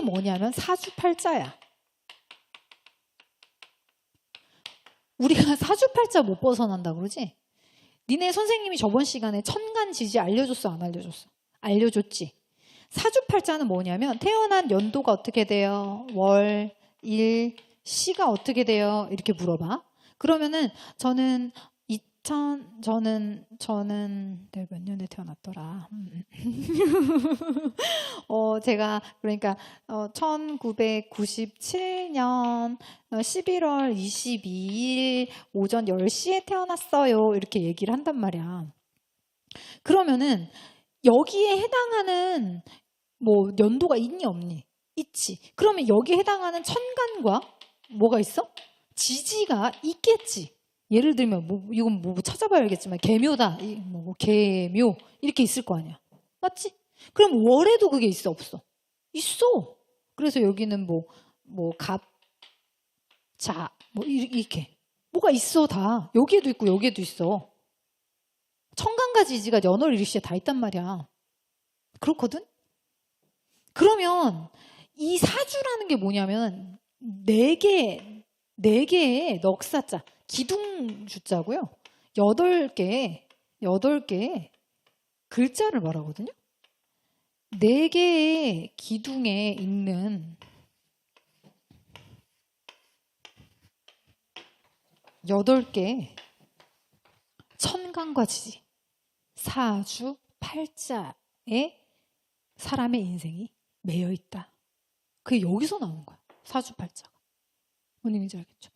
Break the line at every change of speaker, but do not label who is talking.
뭐냐면 사주팔자야. 우리가 사주팔자 못 벗어난다 그러지? 니네 선생님이 저번 시간에 천간지지 알려줬어 안 알려줬어? 알려줬지. 사주팔자는 뭐냐면 태어난 연도가 어떻게 돼요? 월, 일, 시가 어떻게 돼요? 이렇게 물어봐. 그러면은 저는 2000 저는 저는 내가 몇 년에 태어났더라. 음. 어 제가 그러니까 어 1997년 11월 22일 오전 10시에 태어났어요. 이렇게 얘기를 한단 말이야. 그러면은 여기에 해당하는 뭐 연도가 있니 없니? 있지. 그러면 여기에 해당하는 천간과 뭐가 있어? 지지가 있겠지. 예를 들면 뭐 이건 뭐 찾아봐야 알겠지만 개묘다. 뭐 개묘 이렇게 있을 거 아니야. 맞지? 그럼 월에도 그게 있어 없어? 있어. 그래서 여기는 뭐 뭐 갑, 자, 뭐 이- 이렇게 뭐가 있어 다. 여기에도 있고 여기에도 있어. 천간과 지지가 연월 일시에 다 있단 말이야. 그렇거든? 그러면 이 사주라는 게 뭐냐면 네 개, 네 개의 넉사자, 기둥 주자고요. 여덟 개, 여덟 개의 글자를 말하거든요. 네 개의 기둥에 있는 여덟 개 천간과 지지, 사주, 팔자에 사람의 인생이 매여 있다. 그게 여기서 나오는 거야. 사주 팔자가. 뭔 얘기인지 알겠죠?